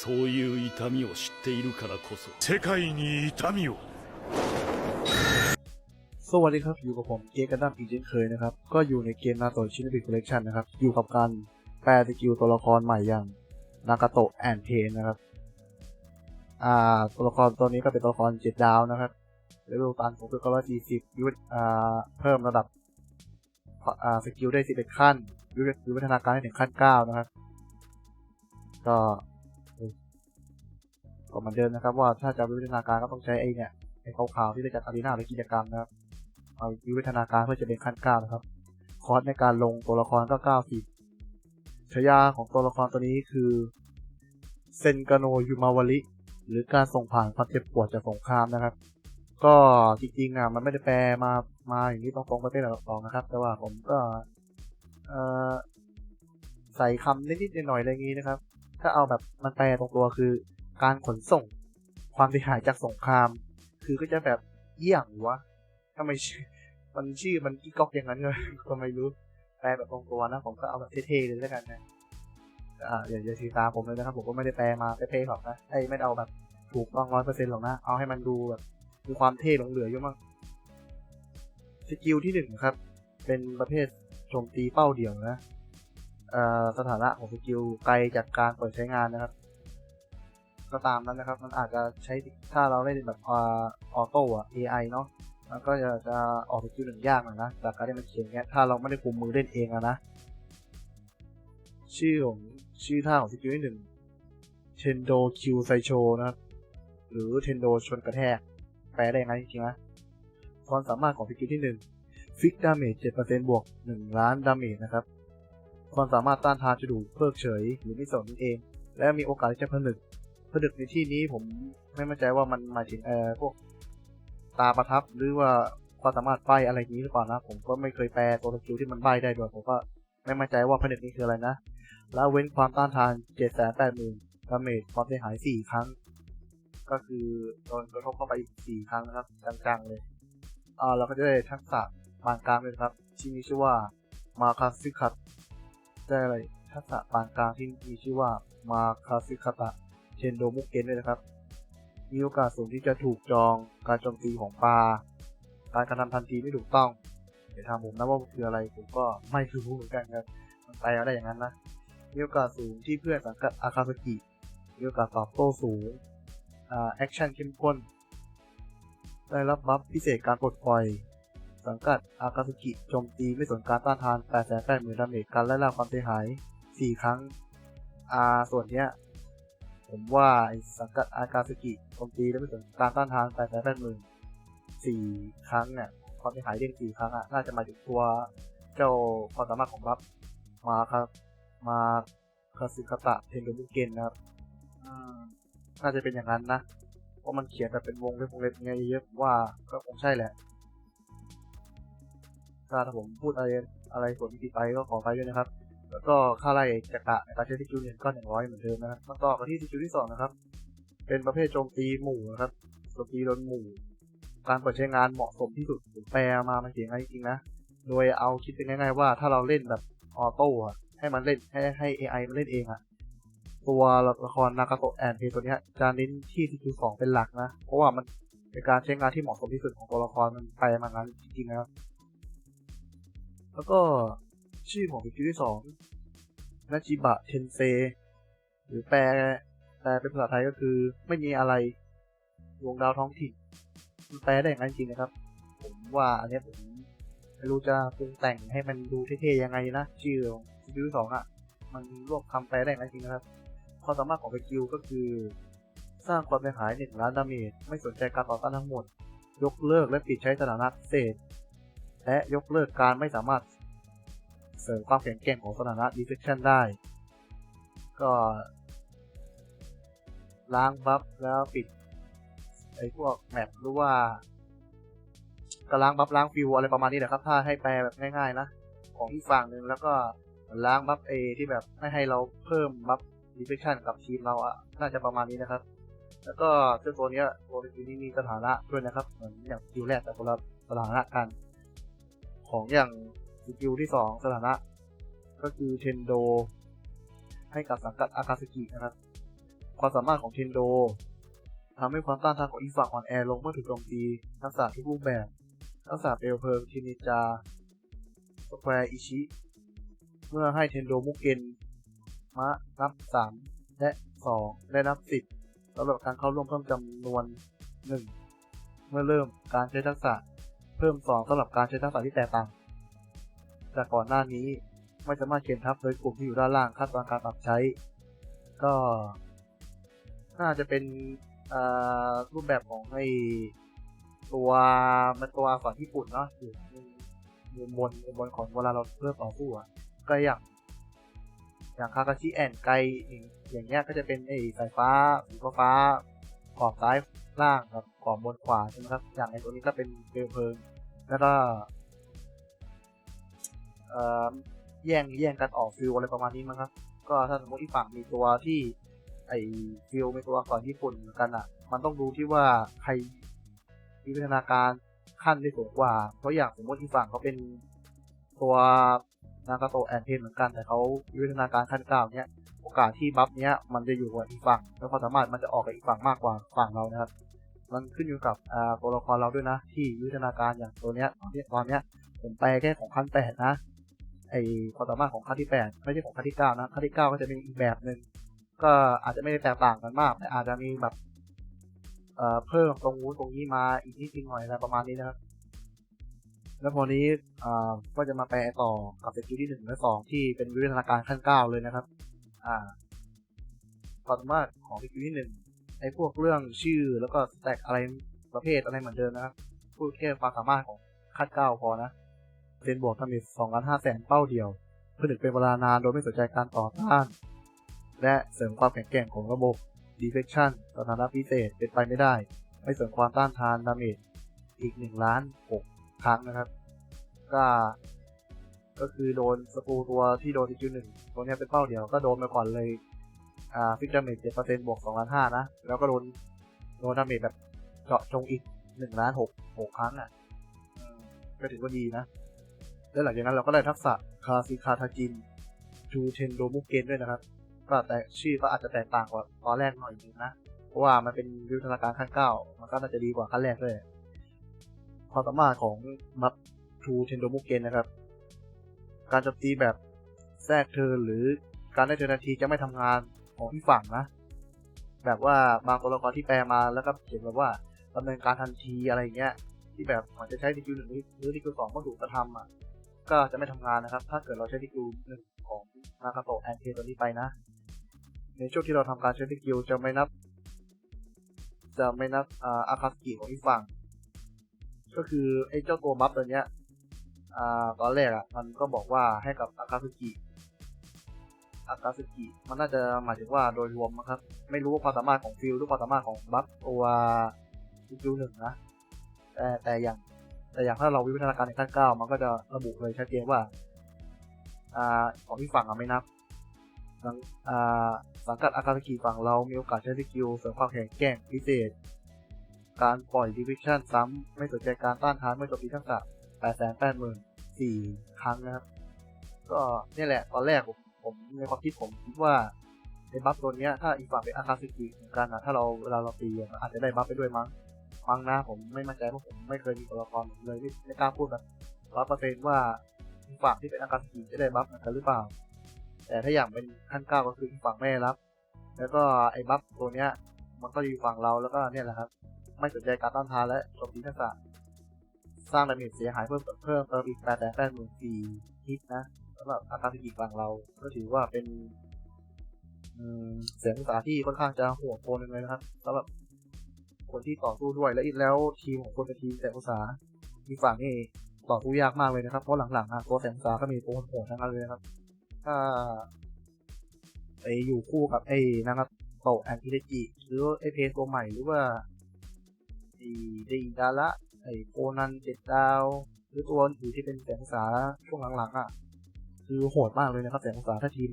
そういう痛みを知っているからこそ世界に痛みを สวัสดีครับ อยู่กับผมเกมกันดั้มอีกเช่นเคยนะครับ ก็อยู่ในเกมนาโตชินบิคอลเลกชันนะครับ อยู่กับการแปลสกิลตัวละครใหม่อย่างนากาโตะแอนเทนนะครับ อ่า ตัวละครตัวนี้ก็เป็นตัวละครเจ็ดดาวนะครับเลเวลตันผมเป็นก็ร้อยสี่สิบยุทธอ่า เพิ่มระดับ อ่า สกิลได้สิบเอ็ดขั้นยุทธวิวัฒนาการได้ถึงขั้นเก้านะครับ ก็เอ้ย ก็เหมือนเดิมนะครับว่าถ้าจะวิวัฒนาการก็ต้องใช้ไอ้เนี่ยไอ้ขาวๆที่ได้จากอารีนาหรือกิจกรรมนะครับเอาวิวัฒนาการเพื่อจะเป็นขั้นก้านะครับ คอร์สในการลงตัวละครก็เก้าสิบฉายาของตัวละครตัวนี้คือเซนกาโนยูมาวาริหรือการส่งผ่านความเจ็บปวดจากสงครามนะครับ ก็จริงๆอะมันไม่ได้แปลมามาอย่างนี้ตรงๆประเภทหลักสองนะครับ แต่ว่าผมก็ใส่คำนิดๆหน่อยๆอะไรอย่างนี้นะครับ ถ้าเอาแบบมันแปลตรงตัวคือ การขนส่ง ความเสียหายจากสงคราม คือก็จะแบบเยี่ยงวะทำไมชื่อมันชื่อมันกิ๊กก๊อกอย่างนั้นเลยก็ไม่รู้แปลแบบตรงตัวนะ ผมก็เอาแบบเท่ๆเลยแล้วกันนะอ่าอย่าอย่าทีตาผมเลยนะครับ ผมก็ไม่ได้แปลมาเท่ๆหรอกนะไอ้ไม่ได้เอาแบบถูกต้องร้อยเปอร์เซ็นต์หรอกนะ เอาให้มันดูแบบมีความเท่หลงเหลืออยู่มั้งสกิลที่หนึ่งครับ เป็นประเภทโจมตีเป้าเดี่ยวนะอ่อสถานะของสกิลไกลจากการเปิดใช้งานนะครับ ก็ตามนั้นนะครับ มันอาจจะใช้ถ้าเราเล่นแบบออโต้อะ AI เนาะมันก็จะจะออกสกิลหนึ่งยากหน่อยนะจากการที่มันเขียนเงี้ยถ้าเราไม่ได้กุมมือเล่นเองอะนะ ชื่อของชื่อท่าของสกิลที่หนึ่งเทนโดคิวไซโชนะครับ หรือเทนโดชนกระแทก แปลได้ไงจริงๆนะความสามารถของสกิลที่หนึ่งฟิกดาเมจเจ็ดเปอร์เซ็นต์บวกหนึ่งล้านดาเมจนะครับ ความสามารถต้านทานจะถูเพิกเฉยหรือไม่สนนั่นเอง และมีโอกาสที่จะผนึก ผนึกในที่นี้ผมไม่มั่นใจว่ามันหมายถึงเอ่อพวกตาประทับหรือว่าความสามารถใบอะไรนี้หรือเปล่านะ ผมก็ไม่เคยแปลตัวสกิลที่มันใบได้ด้วยผมก็ไม่มั่นใจว่าผนึกนี้คืออะไรนะ แล้วเว้นความต้านทานเจ็ดแสนแปดหมื่นดาเมจความเสียหายสี่ครั้ง ก็คือโดนกระทบเข้าไปอีกสี่ครั้งนะครับจังๆเลยอ่าเราก็จะได้ทักษะปานกลางเลยครับที่มีชื่อว่ามาคาซิคัตได้อะไรทักษะปานกลางที่มีชื่อว่ามาคาซิคัตะ เชนโดมุกเกนด้วยนะครับ มีโอกาสสูงที่จะถูกจองการโจมตีของปลา การกระทำทันทีไม่ถูกต้องเดี๋ยวทางผมนะว่าคืออะไรผมก็ไม่รู้เหมือนกันครับมันไปเอาได้อย่างนั้นนะ มีโอกาสสูงที่เพื่อนสังกัดอาคาสกิมีโอกาสตอบโต้สูงอ่าแอคชั่นเข้มข้น ได้รับบัฟพิเศษการปลดปล่อย สังกัดอากาสกิโจมตีไม่สนการต้านทาน8 8 0 0 0 0ดาเมจการไล่ล่าความเสียหาย 4 ครั้ง อ่า ส่วนเนี้ย ผมว่าไอ้สังกัดอากาสกิโจมตีแล้วไม่สนการต้านทาน8 8 0 0 0 0สี่ครั้งเนี่ยความเสียหายเด้งสี่ครั้งอะน่าจะหมายถึงตัวเจ้าความสามารถของบัฟมาครับ มาคาสิคาตะเทนโดมุเกนนะครับอืมน่าจะเป็นอย่างนั้นนะเพราะมันเขียนแบบเป็นวงเล็บวงเล็บไงเยอะผมว่าก็คงใช่แหละถ้าผมพูดอะไรอะไรส่วนที่ผิดไปก็ขอไปด้วยนะครับ แล้วก็ค่าไล่จักระในการใช้สกิลเนี่ยก็หนึ่งร้อยเหมือนเดิมนะครับมาต่อกันที่สกิลที่สองนะครับ เป็นประเภทโจมตีหมู่นะครับโจมตีโดนหมู่ การเปิดใช้งานเหมาะสมที่สุดผมแปลมามันเขียนไงจริงๆนะ โดยเอาคิดเป็นง่ายๆว่าถ้าเราเล่นแบบออโต้ให้มันเล่นให้ให้ AI มันเล่นเองอะตัวละครนากาโตะแอนเพตัวนี้จะเน้นที่สกิลสองเป็นหลักนะ เพราะว่ามันเป็นการใช้งานที่เหมาะสมที่สุดของตัวละครมันไปมางั้นจริงๆนะครับแล้วก็ ชื่อของสกิลที่สองนาจิบะเทนเซ หรือแปลแปลเป็นภาษาไทยก็คือ ไม่มีอะไรดวงดาวท้องถิ่นมันแปลได้อย่างนั้นจริงนะครับ ผมว่าอันนี้ผมไม่รู้จะปรุงแต่งให้มันดูเท่ๆยังไงนะชื่อของสกิลที่สองอะ มันรวบคำแปลได้อย่างนั้นจริงนะครับความสามารถของสกิลก็คือ สร้างความเสียหายหนึ่งล้านดาเมจไม่สนใจการต่อต้านทั้งหมด ยกเลิกและปิดใช้สถานะเศษและยกเลิกการไม่สามารถ ริมความแข็งแกร่งของสถานะ deflection ได้ ก็ล้างบัฟแล้วปิดไอ้พวกแมปหรือว่าก็ล้างบัฟล้างฟิวอะไรประมาณนี้แหละครับ ถ้าให้แปลแบบง่ายๆนะ ของอีกฝั่งหนึ่งแล้วก็ล้างบัฟเอที่แบบไม่ให้เราเพิ่มบัฟ deflection กับทีมเราอะน่าจะประมาณนี้นะครับ แล้วก็เจ้าตัวนี้ตัวนี้มีสถานะด้วยนะครับ เหมือนอย่างสกิลแรกแต่คนละสถานะกัน ของอย่าง สกิลที่สองสถานะ ก็คือเทนโด ให้กับสังกัดอากาสกินะครับ ความสามารถของเทนโดทำให้ความต้านทานของอีกฝั่งอ่อนแอลงเมื่อถูกโจมตีทักษะทุกรูปแบบทักษะเปลวเพลิงทินิจาสแควร์อิชิ เมื่อให้เทนโดมุกเกนมะนับ 3 และ 2 และนับ 10สำหรับการเข้าร่วมเพิ่มจำนวน 1 เมื่อเริ่มการใช้ทักษะ เพิ่ม 2สำหรับการใช้ทักษะที่แตกต่าง จากก่อนหน้านี้ไม่สามารถเกณฑ์ทัพโดยกลุ่มที่อยู่ด้านล่างคาดการการปรับใช้ ก็ น่าจะเป็นรูปแบบของไอตัวมันตัวฝั่งญี่ปุ่นเนาะอยู่อยู่บนบนของเวลาเราเริ่มต่อสู้อะก็อย่างอย่างคากาชิแอนไกอย่างเงี้ยก็จะเป็นไอสายฟ้าสีฟ้าขอบซ้ายล่างกับขอบบนขวาใช่ไหมครับ อย่างไอตัวนี้ก็เป็นเปลวเพลิง แล้วก็ เอ่อแย่งแย่งกันออกฟิลอะไรประมาณนี้มั้งครับ ก็ถ้าสมมติอีกฝั่งมีตัวที่ไอฟิลมีตัวก่อนญี่ปุ่นเหมือนกันอะ มันต้องดูที่ว่าใครมีพัฒนาการขั้นได้สูงกว่า เพราะอย่างสมมติที่ฝั่งเขาเป็นตัวนากาโตแอนเทนเหมือนกันแต่เขามีพัฒนาการขั้นเก้าเนี้ยโอกาสที่บัฟเนี้ยมันจะอยู่กับอีกฝั่งแล้วความสามารถมันจะออกกับอีกฝั่งมากกว่าฝั่งเรานะครับมันขึ้นอยู่กับอ่าตัวละครเราด้วยนะ ที่วิวัฒนาการอย่างตัวเนี้ยตอนเนี้ยตอนเนี้ยผมแปลแค่ของขั้นแปดนะ ไอความสามารถของขั้นที่แปดไม่ใช่ของขั้นที่เก้านะขั้นที่เก้าก็จะเป็นอีกแบบหนึ่งก็อาจจะไม่ได้แตกต่างกันมาก แต่อาจจะมีแบบเอ่อเพิ่มตรงนู้นตรงนี้มาอีกนิดนึงหน่อยอะไรประมาณนี้นะครับ แล้วพอนี้อ่าก็จะมาแปลต่อกับสกิลที่หนึ่งและสองที่เป็นวิวัฒนาการขั้นเก้าเลยนะครับ อ่าความสามารถของสกิลที่หนึ่งไอ้พวกเรื่องชื่อแล้วก็สแต็กอะไรประเภทอะไรเหมือนเดิมนะครับ พูดแค่ความสามารถของขั้นเก้าพอนะ เซนบวกทำอีกสองล้านห้าแสนเป้าเดียวเพื่อหนึ่งเป็นเวลานานโดยไม่สนใจการต่อต้าน และเสริมความแข็งแกร่งของระบบ deflection สถานะพิเศษเป็นไปไม่ได้ ไม่เสริมความต้านทานดาเมจอีก1ล้าน6ครั้งนะครับ ก็ ก็คือโดนสกูตัวที่โดนทีคิวหนึ่งตัวนี้เป็นเป้าเดียวก็โดนไปก่อนเลย อ่าฟิกดาเมจเจ็ดเปอร์เซ็นต์บวกสองล้านห้านะ แล้วก็โดนโดนดาเมจแบบเจาะจงอีกหนึ่งล้านหกหกครั้งอะก็ถือว่าดีนะ แล้วหลังจากนั้นเราก็ได้ทักษะคาซิคาทาจินจูเทนโดมุเกนด้วยนะครับ ก็แต่ชื่อก็อาจจะแตกต่างกว่าตอนแรกหน่อยนึงนะ เพราะว่ามันเป็นวิวัฒนาการขั้นเก้ามันก็น่าจะดีกว่าขั้นแรกเลยความสามารถของมัตทูเทนโดมุเกนนะครับ การโจมตีแบบแทรกเทิร์นหรือการได้เทิร์นทันทีจะไม่ทำงานของที่ฝั่งนะ แบบว่าบางตัวละครที่แปลมาแล้วก็เขียนแบบว่าดำเนินการทันทีอะไรอย่างเงี้ย ที่แบบเหมือนจะใช้ดีคิวหนึ่งหรือดีคิวสองเมื่อถูกกระทำอะ ก็จะไม่ทำงานนะครับ ถ้าเกิดเราใช้ดีคิวหนึ่งของนากาโตะแอนเทตัวนี้ไปนะ ในช่วงที่เราทำการใช้สกิลจะไม่นับ จะไม่นับอาอาคาสกิของอีกฝั่ง ก็คือไอ้เจ้าตัวบัฟตัวเนี้ยอ่าตอนแรกอะมันก็บอกว่าให้กับอาคาสกิอาคาสกิมันน่าจะหมายถึงว่าโดยรวมนะครับ ไม่รู้ว่าความสามารถของฟิลหรือความสามารถของบัฟตัวฟิลหนึ่งนะแต่แต่อย่าง แต่อย่างถ้าเราวิวัฒนาการในขั้นเก้ามันก็จะระบุเลยชัดเจนว่า อ่าของที่ฝั่งอะไม่นับสังอ่าสังกัดอาคาสกิฝั่งเรามีโอกาสใช้สกิลเสริมความแข็งแกร่งพิเศษ การปล่อยดิวิชั่นซ้ำไม่สนใจการต้านทานเมื่อจมตีทักษะ8 8 0 0 0 4ครั้งนะครับ ก็นี่แหละตอนแรกผมผมในความคิดผมคิดว่าในบัฟตัวเนี้ยถ้าอีกฝั่งเป็นอาคาสกิเหมือนกันนะถ้าเราเวลาเราตีอาจจะได้บัฟไปด้วยมั้ง มั้งนะผมไม่มั่นใจเพราะผมไม่เคยมีตัวละครเลยไม่ไม่กล้าพูดแบบร้อยเปอร์เซ็นต์ว่าฝั่งที่เป็นอาคาสกิจะได้บัฟกันหรือเปล่า แต่ถ้าอย่างเป็นขั้นเก้าก็คือฝั่งไม่รับ แล้วก็ไอ้บัฟตัวเนี้ย มันก็อยู่ฝั่งเราแล้วก็เนี่ยแหละครับ ไม่สนใจการต้านทานและโจมตีทักษะสร้างดาเมจเสียหายเพิ่มเพิ่มเติมอีกแปดแสนแปดหมื่นสี่ฮิตนะสำหรับอาคาสกิฝั่งเรา ก็ถือว่าเป็นเสียงภาษาที่ค่อนข้างจะโหดโคนหนึ่งเลยนะครับสำหรับ คนที่ต่อสู้ด้วยและอีกแล้วทีมของคนทีมแสงภาษามีฝั่งนี่ต่อสู้ยากมากเลยนะครับ เพราะหลังๆนะตัวแสงภาก็มีตัวโหดทั้งนั้นเลยครับ ถ้าไปอยู่คู่กับไอ้นะครับโตแอนทิเดจิหรือไอ้เพจตัวใหม่หรือว่าไอ้ดีดาระไอ้โคนันเจ็ดดาว หรือตัวอื่นที่เป็นแสงภาช่วงหลังๆอะคือโหดมากเลยนะครับแสงภาถ้าทีม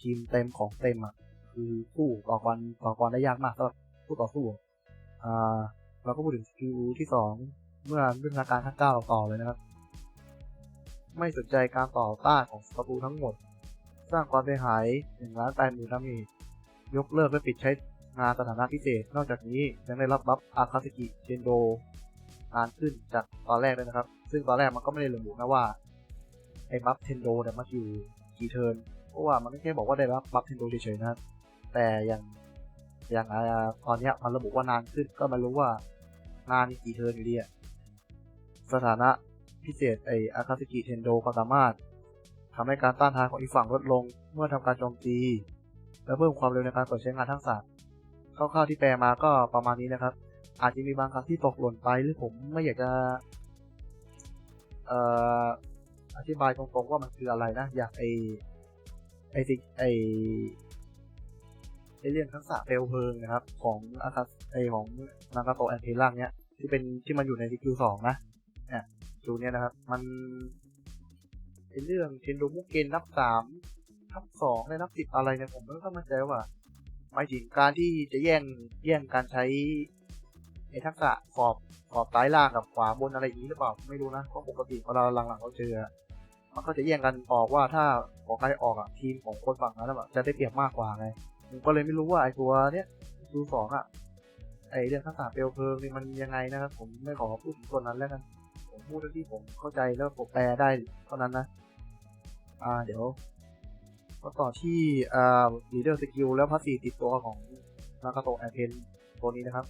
ทีมเต็มของเต็มอะคือคู่ต่อกรต่อกรได้ยากมากสำหรับผู้ต่อสู้ อ่าเราก็พูดถึงสกิลที่สองเมื่อวิทยาการขั้นเก้าต่อเลยนะครับ ไม่สนใจการต่อต้านของศัตรูทั้งหมด สร้างความเสียหายหนึ่งล้านแปดหมื่นดาเมจยกเลิกและปิดใช้งานสถานะพิเศษ นอกจากนี้ยังได้รับบัฟอาคาสกิเชนโดนานขึ้นจากตอนแรกเลยนะครับ ซึ่งตอนแรกมันก็ไม่ได้ระบุนะว่าไอ้บัฟเทนโดเนี่ยมันอยู่กี่เทิร์นเพราะว่ามันแค่บอกว่าได้รับบัฟเทนโดเฉยๆนะครับแต่อย่าง อย่างอ่าตอนนี้มันระบุว่านานขึ้นก็มารู้ว่านานกี่เทิร์นอยู่ดีอะสถานะพิเศษไออาคาสกิเทนโดก็สามารถทำให้การต้านทานของอีกฝั่งลดลงเมื่อทำการโจมตี และเพิ่มความเร็วในการเปิดใช้งานทักษะคร่าวๆที่แปลมาก็ประมาณนี้นะครับ อาจจะมีบางคำที่ตกหล่นไปหรือผมไม่อยากจะเอ่ออธิบายตรงๆว่ามันคืออะไรนะ อยากไอไอสิไอ ไอเรื่องทักษะเปลวเพลิงนะครับ ของอาคาไอของนากาโตะแอนเทล่างเนี้ยที่เป็นที่มันอยู่ในสกิลสองนะเนี่ยจูเนี้ยนะครับ มันไอเรื่องเทนโดมุเกนนับสามนับสองและนับสิบอะไรเนี่ยผมไม่ค่อยมั่นใจว่าหมายถึงการที่จะแย่งแย่งการใช้ไอทักษะขอบขอบซ้ายล่างกับขวาบนอะไรอย่างนี้หรือเปล่าไม่รู้นะเพราะปกติเวลาหลังๆเราเจอมันก็จะแย่งกันออกว่าถ้าขอใครออกอะทีมของคนฝั่งนั้นจะได้เปรียบมากกว่าไง ผมก็เลยไม่รู้ว่าไอ้ตัวเนี้ยดูสองอะไอ้เรื่องทักษะเปลวเพลิงนี่มันยังไงนะครับ ผมไม่ขอพูดถึงตัวนั้นแล้วกัน ผมพูดเท่าที่ผมเข้าใจแล้วผมแปลได้เท่านั้นนะ อ่า เดี๋ยวก็ต่อที่อ่า leader skill แล้วพัสซีติดตัวของนากาโตะแอร์เพนตัวนี้นะครับ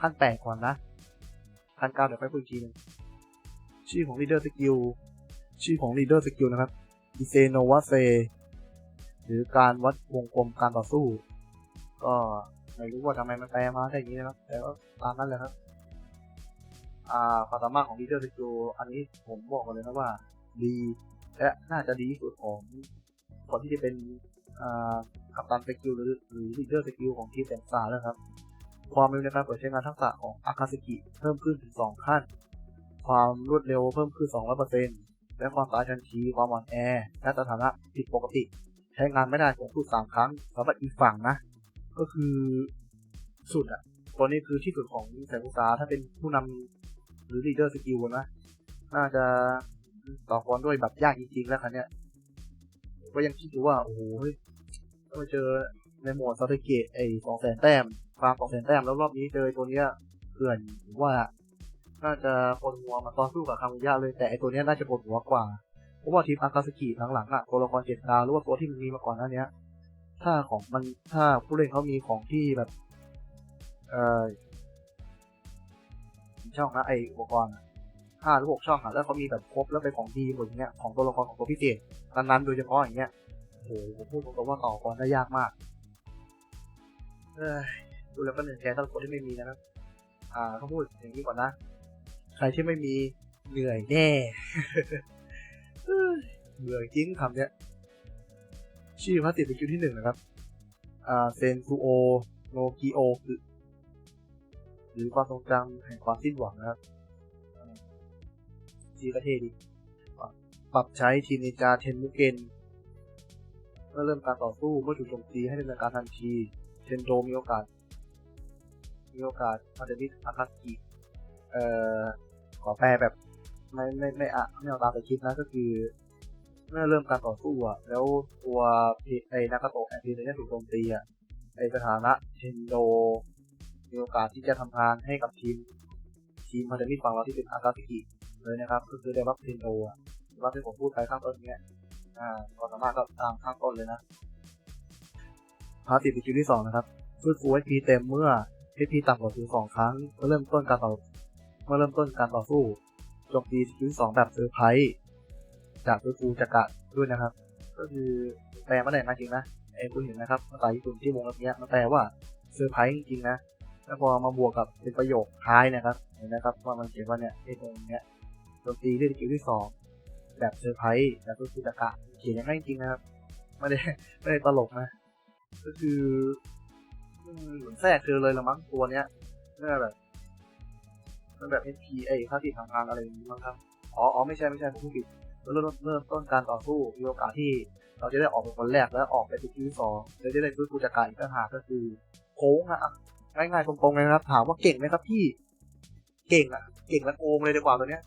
ขั้นแปดก่อนนะขั้นเก้าเดี๋ยวไปพูดอีกทีหนึงชื่อของ leader skill ชื่อของ leader skill นะครับ i s e n o w a s e หรือการวัดวงกลมการต่อสู้ ก็ไม่รู้ว่าทำไมมันแปลมาได้อย่างนี้นะครับแต่ก็ตามนั้นแหละครับ อ่าความสามารถของ leader skill อันนี้ผมบอกกันเลยนะว่า ดีและน่าจะดีที่สุดของคนที่จะเป็นอ่ากัปตันสกิลหรือหรือ leader skill ของทีมแสงสาแล้วครับ ความเร็วในการเปิดใช้งานทักษะของอาคาสึกิเพิ่มขึ้นถึง 2 ขั้น ความรวดเร็วเพิ่มขึ้น 200%และความสายทันที ความอ่อนแอ และสถานะผิดปกติ ใช้งานไม่ได้สูงสุด3ครั้งสำหรับอีกฝั่งนะ ก็คือสุดอะตัวนี้คือที่สุดของแสงอุตสาถ้าเป็นผู้นำหรือ leader skill นะ น่าจะต่อกรด้วยแบบยากจริงๆแล้วคันเนี้ยก็ยังคิดอยู่ว่า โอ้โหเฮ้ยถ้ามาเจอในหมวดซาเตเกะไอ้สองแสนแต้มฟาร์มสองแสนแต้มแล้วรอบนี้เจอตัวเนี้ยเขื่อนว่า น่าจะปวดหัวมาตอนสู้กับคามุยะเลยแต่ไอตัวเนี้ยน่าจะปวดหัวกว่า เพราะว่าทีมอากาสกิหลังๆอะตัวละครเจ็ดดาวหรือว่าตัวที่มันมีมาก่อนหน้านี้ถ้าของมันถ้าผู้เล่นเขามีของที่แบบเอ่อช่องนะไออุปกรณ์ห้าหรือหกช่องอะแล้วเขามีแบบครบแล้วเป็นของดีหมดอย่างเงี้ยของตัวละครของตัวพิเศษนั้นๆโดยเฉพาะอย่างเงี้ยโอ้โหผมพูดตรงๆว่าต่อกรได้ยากมากเอ้ยดูแล้วก็เหนื่อยแทนสำหรับคนที่ไม่มีนะครับ อ่าเขาพูดอย่างนี้ก่อนนะ ใครที่ไม่มีเหนื่อยแน่ เอ้ยเหนื่อยจริงคำเนี้ยชื่อพระติดเป็นคิวที่หนึ่งนะครับอ่าเซนซูโอโนกิโอคือหรือความทรงจำแห่งความสิ้นหวังนะครับชื่อก็เท่ดีปรับใช้ทีนิจาเทนมุเกนเมื่อเริ่มการต่อสู้เมื่อถูกโจมตีให้ดำเนินการทันที เทนโดมีโอกาส มีโอกาสมาเดมิสอาคาสกิเอ่อขอแปลแบบ ไม่ไม่ไม่อะไม่เอาตามไปคิดนะก็คือ เมื่อเริ่มการต่อสู้อะแล้วตัวไอ้นากาโตะแอนทีเนี่ยถูกโจมตีอะในสถานะเทนโดมีโอกาสที่จะทำงานให้กับทีม ทีมมาเดมิสฝั่งเราที่เป็นอาคาสกิเลยนะครับ ก็คือได้รับเทนโดอะรับที่ผมพูดไปข้างต้นเนี้ยอ่าความสามารถก็ตามข้างต้นเลยนะพาร์ติสกิลที่สองนะครับฟื้นฟู HP เต็มเมื่อ HP ต่ำกว่าถึงสองครั้งเมื่อเริ่มต้นการต่อเมื่อเริ่มต้นการต่อสู้ โจมตีสกิลที่สองแบบเซอร์ไพรส์จากฟื้นฟูจักระด้วยนะครับ ก็คือแปลมาได้มาจริงนะไอ้คุณเห็นนะครับภาษาญี่ปุ่นที่วงเล็บเนี้ยมันแปลว่าเซอร์ไพรส์จริงๆนะแล้วพอมาบวกกับเป็นประโยคท้ายนะครับเห็นนะครับว่ามันเขียนว่าเนี่ยไอ้ตรงเนี้ยโจมตีด้วยสกิลที่สองแบบเซอร์ไพรส์แบบฟื้นฟูจักระเขียนอย่างนั้นจริงนะครับไม่ได้ไม่ได้ตลกนะ ก็คือเหมือนแทรกเธอเลยละมั้งตัวเนี้ยเมื่อแบบ มันแบบ HP ไอ้ค่าที่ทางทางอะไรอย่างนี้มั้งครับ อ๋ออ๋อไม่ใช่ไม่ใช่ผมพูดผิดเริ่มเริ่มต้นการต่อสู้มีโอกาสที่ เราจะได้ออกเป็นคนแรกแล้วออกไปเป็นที่สองแล้วจะได้ฟื้นฟูจากการอีกต่างหากก็คือโค้งอะง่ายๆตรงๆเลยนะครับ ถามว่าเก่งไหมครับพี่ เก่งอะเก่งและโกงเลยดีกว่าตัวเนี้ย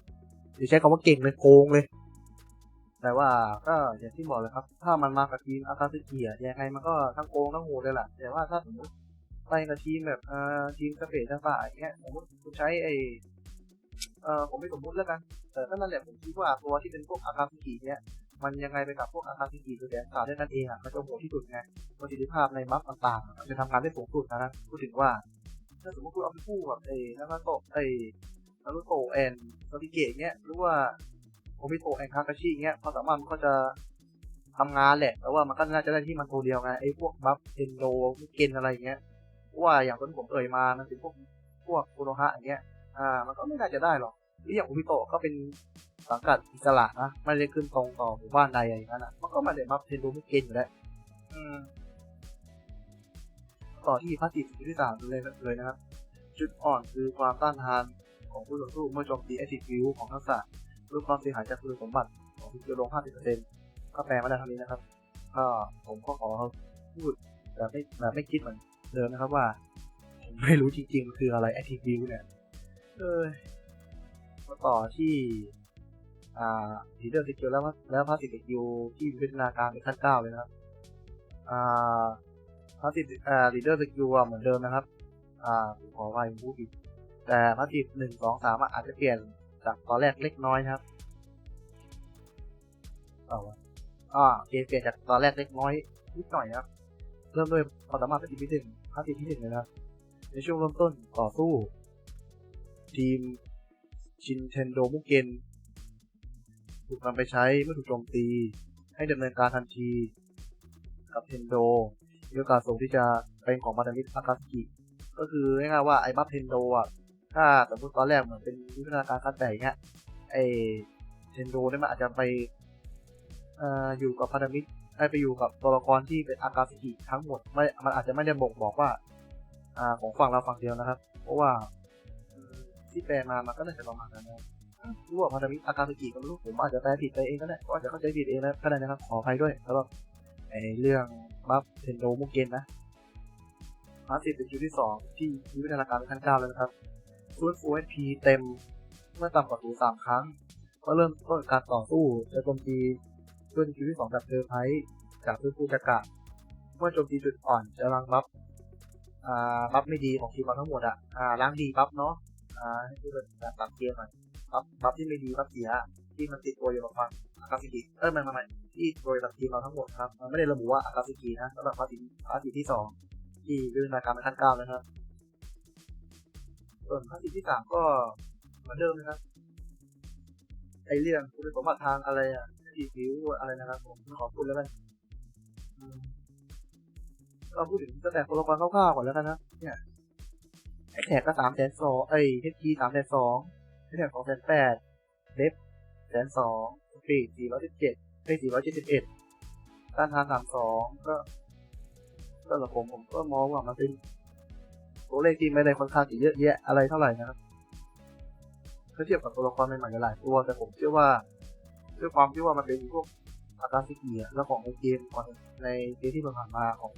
เดี๋ยวใช้คำว่าเก่งเลยโกงเลย แต่ว่าก็อย่างที่บอกเลยครับ ถ้ามันมากับทีมอาคาซึกิอะยังไงมันก็ทั้งโกงทั้งโหดเลยแหละแต่ว่าถ้าสมมติ ไปกับทีมแบบอ่าทีมสเปซต่างๆอย่างเงี้ยสมมติคุณใช้ไอเอ่อผมไม่สมมุติแล้วกัน แต่ก็นั่นแหละผมคิดว่าตัวที่เป็นพวกอาคาซิกิเนี่ยมันยังไงไปกับพวกอาคาซิกิตัวแดนสาได้นั่นเองอะมันจะโหดที่สุดไงประสิทธิภาพในบัฟต่างๆมันจะทำงานได้สูงสุดนะพูดถึงว่าถ้าสมมติคุณเอาไปคู่กับไอ้นารุโตะไอ้นารุโตะแอนซาบิเกะเงี้ยหรือว่าโอมิโตะแอนคาคาชิเงี้ยความสามารถมันก็จะทำงานแหละ แต่ว่ามันก็น่าจะได้ที่มันตัวเดียวไงไอ้พวกบัฟเอนโดเกนอะไรเงี้ยเพราะ ว่าอย่างที่ผมเอ่ยมามันเป็นพวกพวกโคโนฮะอย่างเงี้ย อ่า มันก็ไม่น่าจะได้หรอกหรืออย่างโอมิโตะก็เป็นสังกัดอิสระนะไม่ได้ขึ้นตรงต่อหมู่บ้านใดอย่างนั้นอะมันก็มาได้บัฟเอนโดเกนอยู่แล้วอืมต่อที่พาสซีฟที่สามเลยเลยนะครับ จุดอ่อนคือความต้านทานของผู้ต่อสู้เมื่อโจมตีแอคทีฟวิวของทักษะลดความเสียหายจากคุณสมบัติของสกิลลง 50%ก็แปลมาได้เท่านี้นะครับ ก็ผมก็ขอพูดแบบไม่แบบไม่คิดเหมือน เดิมนะครับว่า ผมไม่รู้จริงๆคืออะไร Active View เนี่ย เออมาต่อที่ อ่า Leader Skill แล้วแล้ว Passive Skill ที่วิวัฒนาการเป็นขั้นเก้าเลยนะครับ อ่าพาสซีฟอ่าลีเดอร์สกิลเหมือนเดิมนะครับ อ่าผมขอไว้พูดผิดแต่พาสซีฟหนึ่งสองสามอาจจะเปลี่ยนจากตอนแรกเล็กน้อยครับเอาอ่าเปลี่ยนจากตอนแรกเล็กน้อยนิดหน่อยครับ เริ่มด้วยความสามารถพาสซีฟที่หนึ่ง พาสซีที่หนึ่งเลยนะครับ ในช่วงเริ่มต้นต่อสู้ ทีมชินเทนโดมุเกนถูกนำไปใช้เมื่อถูกโจมตี ให้ดำเนินการทันที กับเทนโดมีโอกาสสูงที่จะเป็นของพันธมิตรอากาสกิก็คือง่ายๆว่าไอ้บัฟเทนโดอะถ้าสมมติตอนแรกเหมือนเป็นวิวัฒนาการขั้นแต่งเงี้ยไอ้เทนโดเนี่ยมันอาจจะไปอออยู่กับพันธมิตร ได้ไปอยู่กับตัวละครที่เป็นอากาสกิทั้งหมดไม่มันอาจจะไม่ได้บอกบอกว่า อ่าของฝั่งเราฝั่งเดียวนะครับ เพราะว่าที่แปลมามันก็น่าจะประมาณนั้นนะรู้ว่าพันธมิตรอากาสกิก็ไม่รู้ผมอาจจะแปลผิดไปเองก็ได้ก็อาจจะเข้าใจผิดเองนะก็ได้นะครับขออภัยด้วยสำหรับไอเรื่องบัฟเทนโดมุกเกนนะพาสซีฟเป็นคิวที่สองที่มีวิทยาการเป็นขั้นเก้าแล้วนะครับส่วนฟูเอพีเต็มเมื่อต่ำกว่าศูนย์สามครั้ง ก็เริ่มต้นการต่อสู้จะโจมตีด้วยคิวที่สองแบบเซอร์ไพรส์ จากพื้นฟูจักระเมื่อโจมตีจุดอ่อนจะรังบัฟอ่าบัฟไม่ดีของทีมเราทั้งหมดอะอ่าล้างดีบัฟเนาะอ่าให้ดูเป็นแบบตัดเกมหน่อยบัฟบัฟที่ไม่ดีบัฟเสียที่มันติดตัวอยู่กับฟังอากาซิกิเออมันมันที่โดยกับทีมเราทั้งหมดครับมันไม่ได้ระบุว่าอากาซิกินะสำหรับพาร์ติพาร์ติที่สองที่วิวัฒนาการเป็นขั้นเก้านะครับส่วนพาร์ติที่สามก็เหมือนเดิมนะครับไอเรื่องคุณสมบัติทางอะไรอะที่ผิวอะไรนะครับผมขอพูดแล้วกัน อืมก็พูดถึงสแตทตัวละครคร่าวๆก่อนแล้วกันนะ เนี่ยไอแท็กก็สามแสนสองไอเฮทีสามแสนสองไอแท็กสองแสนแปดเดฟแสนสองสปีดสี่ร้อยสิบเจ็ดได้471ต้านทาน32ก็ก็สำหรับผมผมก็มองว่ามันเป็นตัวเลขที่ไม่ได้ค่อนข้างจะเยอะแยะอะไรเท่าไหร่นะครับถ้าเทียบกับตัวละครใหม่ๆหลายตัวแต่ผมเชื่อว่าด้วยความที่ว่ามันเป็นพวก อาการซิกีแล้วของในเกมก่อนในเกมที่ผ่านมาของ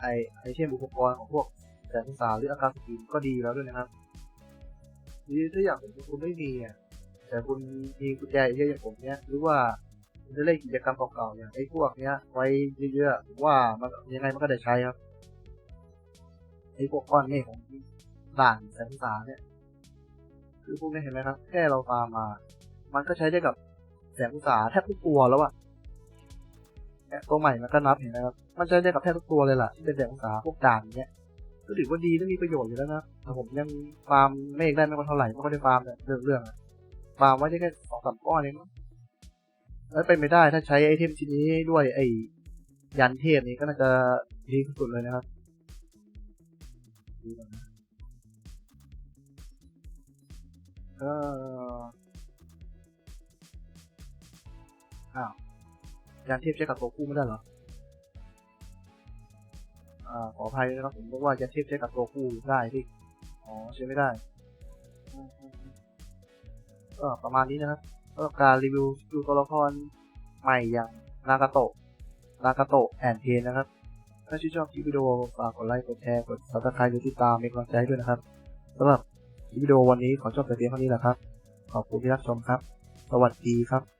ไอไอเช่นอุปกรณ์ของพวกแสงสาหรืออาการสกีก็ดีแล้วด้วยนะครับหรือถ้าอย่างผมคุณไม่มีอะแต่คุณมีกุญแจเยอะอย่างผมเนี้ยหรือว่าคุณจะเล่นกิจกรรมเก่าๆอย่างไอ้พวกเนี้ย ไว้เยอะๆว่ามันยังไงมันก็ได้ใช้ครับไอ้พวกก้อนเมฆของด่านแสงสาเนี่ย คือพวกนี้เห็นไหมครับ แค่เราตามมา มันก็ใช้ได้กับ แสงอุตสาแทบทุกตัวแล้วอะตัวใหม่มันก็นับเห็นไหมครับ มันใช้ได้กับแทบทุกตัวเลยล่ะที่เป็นแสงอุตสาพวกด่านเนี้ยก็ถือว่าดีและมีประโยชน์อยู่แล้วนะแต่ผมยังฟาร์มเมฆได้ไม่ค่อยเท่าไหร่ไม่ค่อยได้ฟาร์มเนี่ยเรื่องเรื่องๆฟาร์มไว้ได้แค่สองสามก้อนเองแล้วเป็นไม่ได้ถ้าใช้ไอเทมชิ้นนี้ด้วยไอยันเทพนี้ก็น่าจะดีที่สุดเลยนะครับดูก่อ นนะก็อ้าวยันเทพใช้กับตัวคู่ไม่ได้เหรออ่าขออภัยนะครับผมบอกว่ายันเทพใช้กับตัวคู่ได้ที่อ๋อใช้ไม่ได้ก็ประมาณนี้นะครับก็การรีวิวดูตัวละครใหม่อย่างนากาโตะนากาโตะแอนเทนนะครับ ถ้าชื่นชอบคลิปวิดีโอฝากกดไลค์กดแชร์กด subscribe หรือติดตามเป็นกำลังใจให้ด้วยนะครับสำหรับคลิปวิดีโอวันนี้ขอจบแต่เพียงเท่านี้แหละครับ ขอบคุณที่รับชมครับ สวัสดีครับ